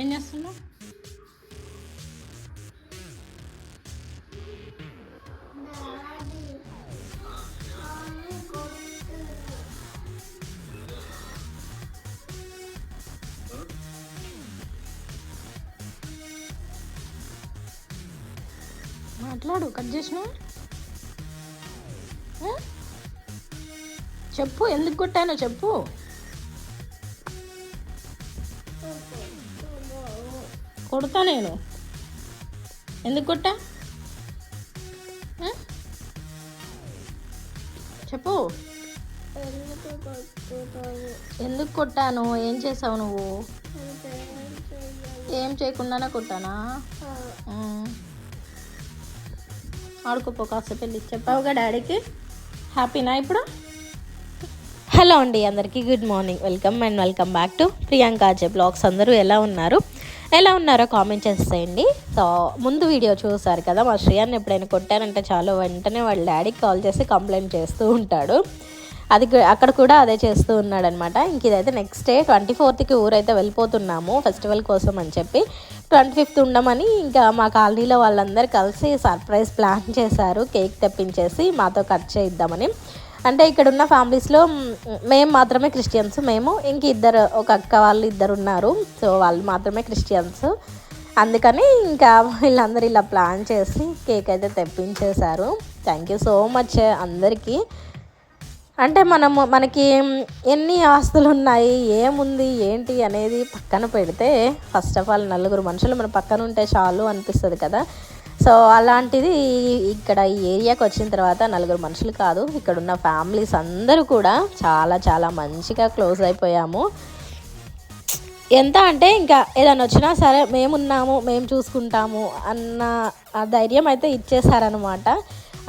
ఏం చేస్తున్నావు మాట్లాడు కట్ చేసినావు? చెప్పు ఎందుకు కొట్టానో చెప్పు. కొడతా నేను. ఎందుకు కొట్టా? చెప్పు. ఎందుకు కొట్టాను? ఏం చేసావు నువ్వు? ఏం చేయకుండానే కొట్టానా? ఆడుకోపో కాసేపు వెళ్ళి చెప్పావుగా డాడీకి. హ్యాపీనా ఇప్పుడు? హలో అండి అందరికీ good morning welcome and welcome back to Priyanka Ajay vlogs అందరూ ఎలా ఉన్నారు? ఎలా ఉన్నారో కామెంట్ చేసేయండి. సో ముందు వీడియో చూసారు కదా మా శ్రేయాన్ని ఎప్పుడైనా కొట్టారంటే చాలు వెంటనే వాళ్ళ డాడీకి కాల్ చేసి కంప్లైంట్ చేస్తూ ఉంటాడు. అది అక్కడ కూడా అదే చేస్తూ ఉన్నాడు అనమాట ఇంక ఇదైతే నెక్స్ట్ డే ట్వంటీ ఫోర్త్కి ఊరైతే వెళ్ళిపోతున్నాము ఫెస్టివల్ కోసం అని చెప్పి. ట్వంటీ ఫిఫ్త్ ఉండమని ఇంకా మా కాలనీలో వాళ్ళందరూ కలిసి సర్ప్రైజ్ ప్లాన్ చేశారు కేక్ తెప్పించేసి మాతో కట్ చేయిద్దామని. అంటే ఇక్కడ ఉన్న ఫ్యామిలీస్లో మేము మాత్రమే క్రిస్టియన్స్ మేము ఇంక ఇద్దరు ఒక అక్క వాళ్ళు ఇద్దరు ఉన్నారు. సో వాళ్ళు మాత్రమే క్రిస్టియన్స్. అందుకని ఇంకా వీళ్ళందరూ ఇలా ప్లాన్ చేసి కేక్ అయితే తెప్పించేశారు. థ్యాంక్ యూ సో మచ్ అందరికీ. అంటే మనము మనకి ఎన్ని ఆస్తులు ఉన్నాయి ఏముంది ఏంటి అనేది పక్కన పెడితే ఫస్ట్ ఆఫ్ ఆల్ నలుగురు మనుషులు మన పక్కన ఉంటే చాలు అనిపిస్తుంది కదా. సో అలాంటిది ఇక్కడ ఈ ఏరియాకి వచ్చిన తర్వాత నలుగురు మనుషులు కాదు ఇక్కడ ఉన్న ఫ్యామిలీస్ అందరూ కూడా చాలా చాలా మంచిగా క్లోజ్ అయిపోయాము. ఎంత అంటే ఇంకా ఏదైనా వచ్చినా సరే మేమున్నాము మేము చూసుకుంటాము అన్న ఆ ధైర్యం అయితే ఇచ్చేసారనమాట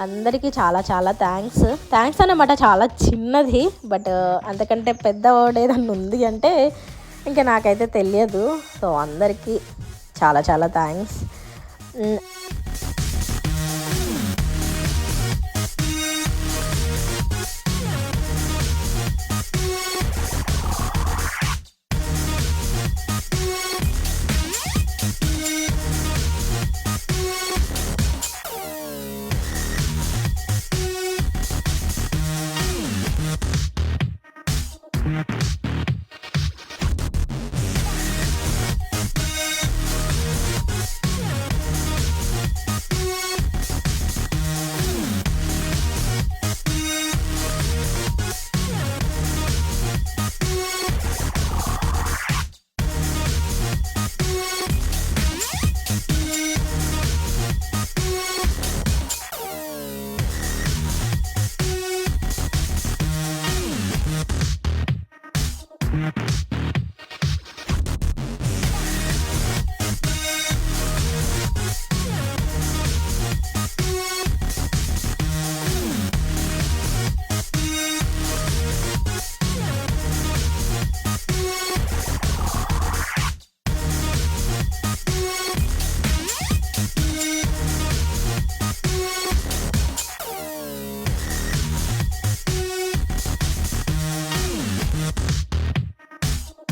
అందరికీ చాలా చాలా థ్యాంక్స్ థ్యాంక్స్ అన్నమాట చాలా చిన్నది బట్ uh, అంతకంటే పెద్ద వర్డ్ ఏదన్నా ఉంది అంటే ఇంకా నాకైతే తెలియదు. సో అందరికీ చాలా చాలా థ్యాంక్స్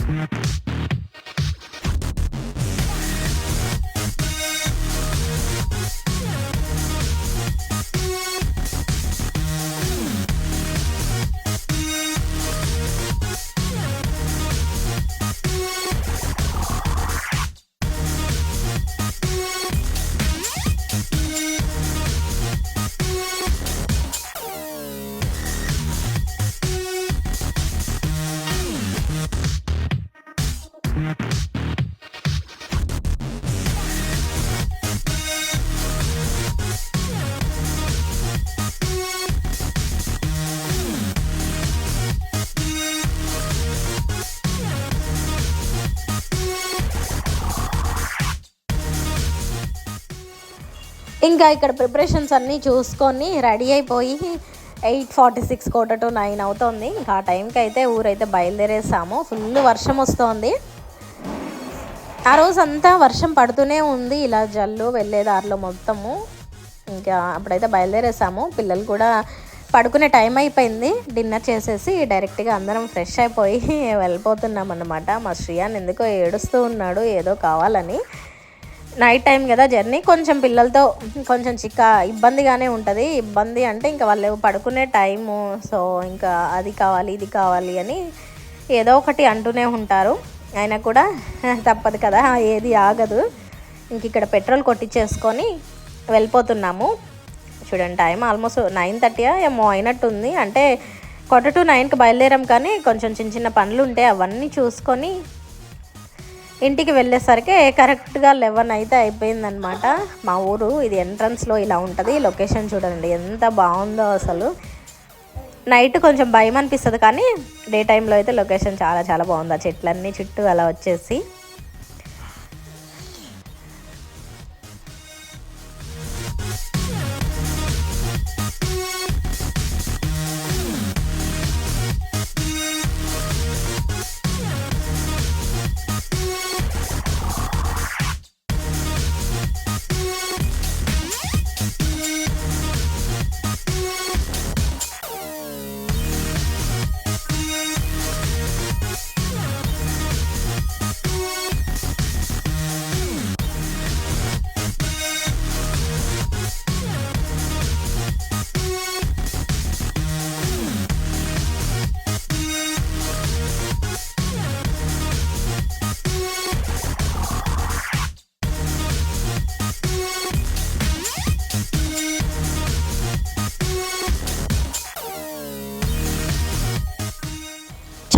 We'll. ఇంకా ఇక్కడ ప్రిపరేషన్స్ అన్నీ చూసుకొని రెడీ అయిపోయి eight forty six quarter to nine అవుతుంది. ఇంకా ఆ టైంకి అయితే ఊరైతే బయలుదేరేసాము. ఫుల్ వర్షం వస్తోంది. ఆ రోజు అంతా వర్షం పడుతూనే ఉంది. ఇలా జల్లు వెళ్ళే దారిలో మొత్తము. ఇంకా అప్పుడైతే బయలుదేరేసాము. పిల్లలు కూడా పడుకునే టైం అయిపోయింది. డిన్నర్ చేసేసి డైరెక్ట్గా అందరం ఫ్రెష్ అయిపోయి వెళ్ళిపోతున్నాం అన్నమాట మా శ్రీయాన్ ఎందుకో ఏడుస్తూ ఉన్నాడు. ఏదో కావాలని. నైట్ టైం కదా జర్నీ కొంచెం పిల్లలతో కొంచెం చిక్క ఇబ్బందిగానే ఉంటుంది. ఇబ్బంది అంటే ఇంకా వాళ్ళు పడుకునే టైము సో ఇంకా అది కావాలి ఇది కావాలి అని ఏదో ఒకటి అంటూనే ఉంటారు. అయినా కూడా తప్పదు కదా ఏది ఆగదు. ఇంక ఇక్కడ పెట్రోల్ కొట్టించేసుకొని వెళ్ళిపోతున్నాము. చూడండి టైం ఆల్మోస్ట్ నైన్ థర్టీ ఏమో అయినట్టుంది. అంటే కొట్ట టు నైన్కి బయలుదేరాం కానీ కొంచెం చిన్న చిన్న పనులు ఉంటాయి అవన్నీ చూసుకొని ఇంటికి వెళ్ళేసరికి కరెక్ట్గా లెవెన్ అయితే అయిపోయిందనమాట మా ఊరు ఇది ఎంట్రన్స్లో ఇలా ఉంటుంది. లొకేషన్ చూడండి ఎంత బాగుందో అసలు. నైట్ కొంచెం భయం అనిపిస్తుంది కానీ డే టైంలో అయితే లొకేషన్ చాలా చాలా బాగుంది. ఆ చెట్లన్నీ చుట్టూ అలా వచ్చేసి.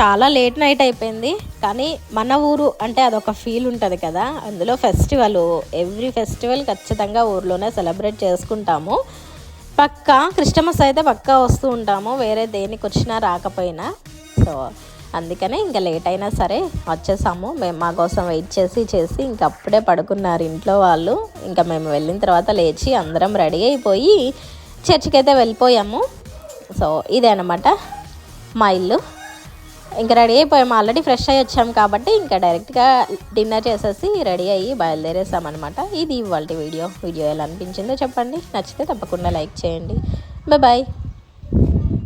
చాలా లేట్ నైట్ అయిపోయింది. కానీ మన ఊరు అంటే అదొక ఫీల్ ఉంటుంది కదా. అందులో ఫెస్టివల్ ఎవ్రీ ఫెస్టివల్ ఖచ్చితంగా ఊర్లోనే సెలబ్రేట్ చేసుకుంటాము. పక్కా క్రిస్టమస్ అయితే పక్కా వస్తూ ఉంటాము. వేరే దేనికి వచ్చినా రాకపోయినా. సో అందుకనే ఇంకా లేట్ అయినా సరే వచ్చేసాము. మేము మా కోసం వెయిట్ చేసి చేసి ఇంక అప్పుడే పడుకున్నారు ఇంట్లో వాళ్ళు. ఇంకా మేము వెళ్ళిన తర్వాత లేచి అందరం రెడీ అయిపోయి చర్చికి అయితే వెళ్ళిపోయాము. సో ఇదే అనమాట మా ఇల్లు. ఇంకా రెడీ అయిపోయాము. ఆల్రెడీ ఫ్రెష్ అయ్యి వచ్చాము కాబట్టి ఇంకా డైరెక్ట్గా డిన్నర్ చేసేసి రెడీ అయ్యి బయలుదేరేసామన్నమాట. ఇది ఇవాళ వీడియో. వీడియో ఎలా అనిపించిందో చెప్పండి. నచ్చితే తప్పకుండా లైక్ చేయండి. బాయ్.